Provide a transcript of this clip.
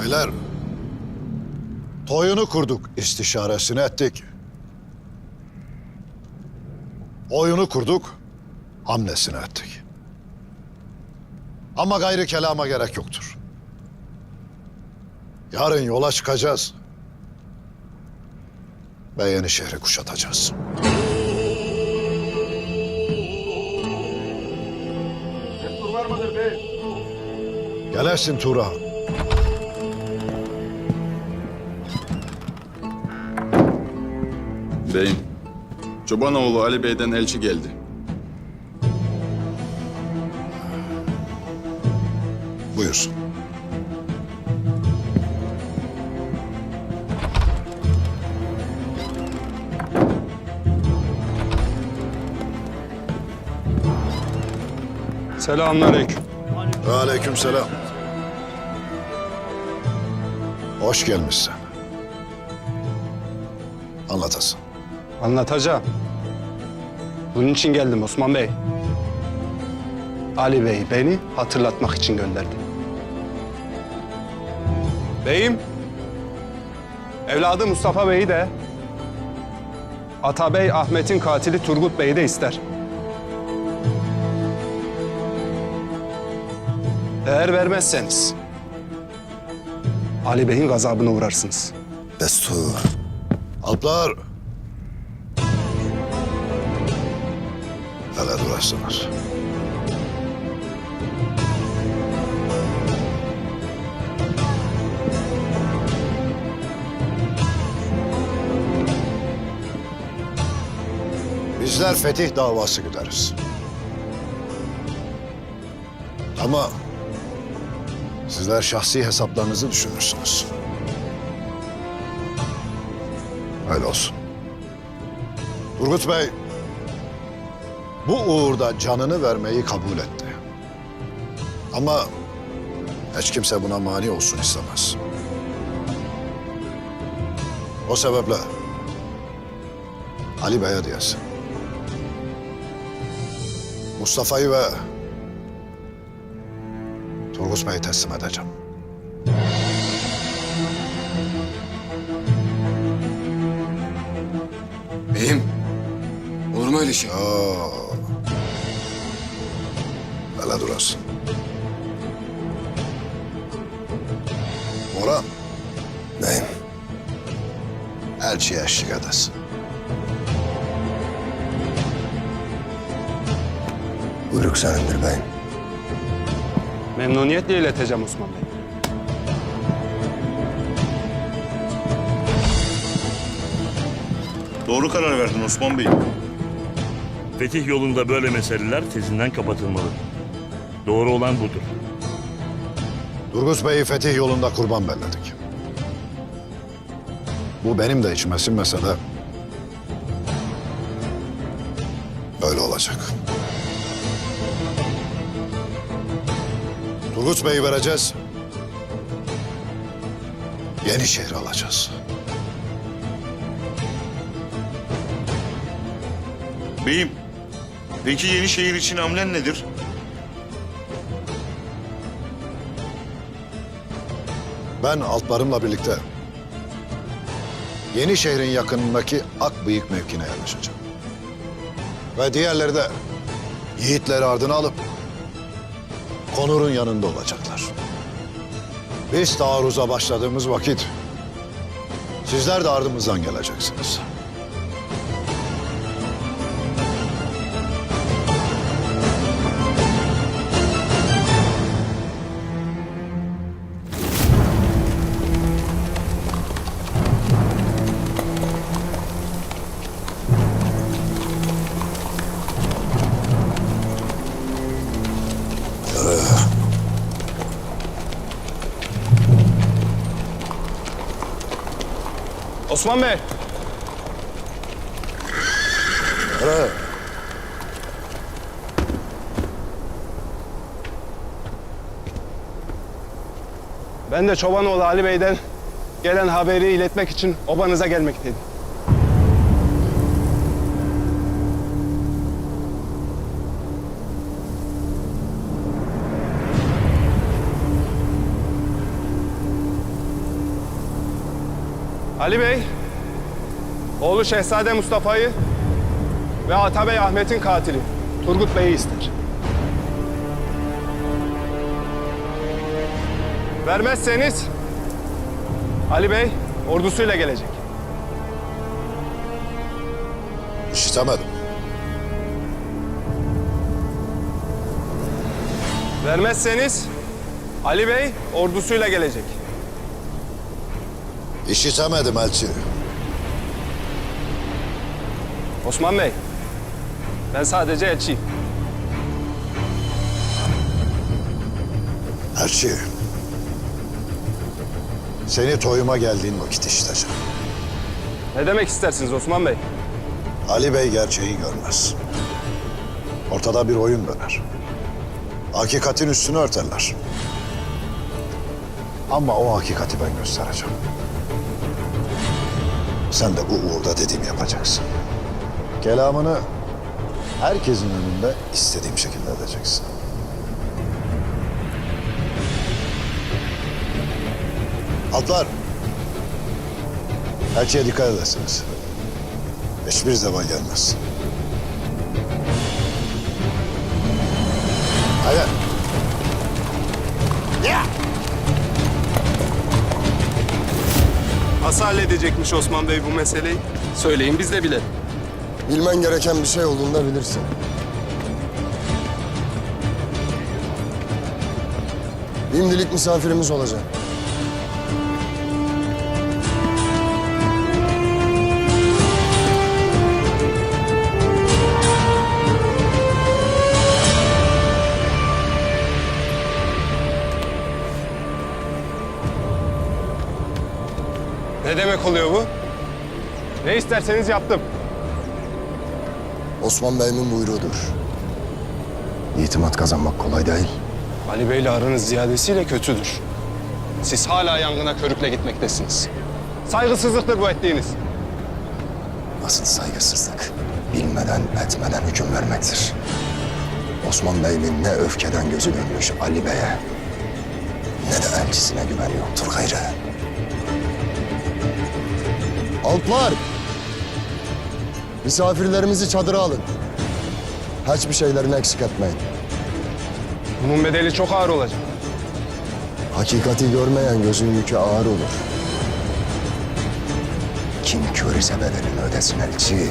Beyler, toyunu kurduk, istişaresini ettik. Oyunu kurduk, hamlesini ettik. Ama gayrı kelama gerek yoktur. Yarın yola çıkacağız. Ve yeni şehri kuşatacağız. Gelesin Tuğra. Beyim, Çobanoğlu Ali Bey'den elçi geldi. Buyursun. Selamünaleyküm. Ve aleykümselam. Hoş gelmişsin. Anlatasın. Anlatacağım. Bunun için geldim Osman Bey. Ali Bey beni hatırlatmak için gönderdi. Beyim, evladı Mustafa Bey'i de, Atabey Ahmet'in katili Turgut Bey'i de ister. Eğer vermezseniz, Ali Bey'in gazabına uğrarsınız. Destur. Alplar. Hele durasınlar. Bizler fetih davası gideriz. Ama sizler şahsi hesaplarınızı düşünürsünüz. Öyle olsun. Turgut Bey, bu uğurda canını vermeyi kabul etti. Ama hiç kimse buna mani olsun istemez. O sebeple Ali Bey'e diyesin. Mustafa'yı ve Turgut Bey'i teslim edeceğim. Mu öyle şey? Aa, hele durasın. Orhan, Beyim, elçiye eşlik edesin. buyruk senindir beyim. Memnuniyetle ileteceğim Osman Bey. Doğru karar verdin Osman Bey. Fetih yolunda böyle meseleler tezinden kapatılmalı. Doğru olan budur. Turgut Bey'i fetih yolunda kurban belledik. Bu benim de içime sinmese de öyle olacak. Turgut Bey'i vereceğiz. Yeni şehri alacağız. Beyim, peki yeni şehir için hamlen nedir? Ben altlarımla birlikte yeni şehrin yakınındaki Akbıyık mevkine yerleşeceğim. Ve diğerleri de yiğitleri ardına alıp Konur'un yanında olacaklar. Biz taarruza başladığımız vakit sizler de ardımızdan geleceksiniz. Osman Bey, Nereye? ben de Çobanoğlu Ali Bey'den gelen haberi iletmek için obanıza gelmekteydim. Ali Bey, oğlu Şehzade Mustafa'yı ve Atabey Ahmet'in katili Turgut Bey'i ister. Vermezseniz Ali Bey ordusuyla gelecek. İşitemedim. Vermezseniz Ali Bey ordusuyla gelecek. İşitemedim elçi. Osman Bey, ben sadece elçiyim. Elçi. Seni toyuma geldiğin vakit işiteceğim. Ne demek istersiniz Osman Bey? Ali Bey gerçeği görmez. Ortada bir oyun döner. Hakikatin üstünü örterler. Ama o hakikati ben göstereceğim. Sen de bu uğurda dediğimi yapacaksın. Kelamını herkesin önünde istediğim şekilde edeceksin. Atlar. Elçiye dikkat edesiniz. Hiçbir zeval gelmez. Hadi. Nasıl halledecekmiş Osman Bey bu meseleyi? Söyleyin biz de bilelim. Bilmen gereken bir şey olduğunda bilirsin. Şimdilik misafirimiz olacak. Oluyor bu? Ne isterseniz yaptım. Osman Bey'imin buyruğudur. İtimat kazanmak kolay değil. Ali Bey'le aranız ziyadesiyle kötüdür. Siz hala yangına körükle gitmektesiniz. Saygısızlıktır bu ettiğiniz. Asıl saygısızlık bilmeden etmeden hüküm vermektir. Osman Bey'in ne öfkeden gözü dönmüş Ali Bey'e ne de elçisine güven yoktur gayrı. Alplar! Misafirlerimizi çadıra alın. Hiçbir şeylerini eksik etmeyin. Bunun bedeli çok ağır olacak. Hakikati görmeyen gözün yükü ağır olur. Kim kör ise bedelini ödesin elçi.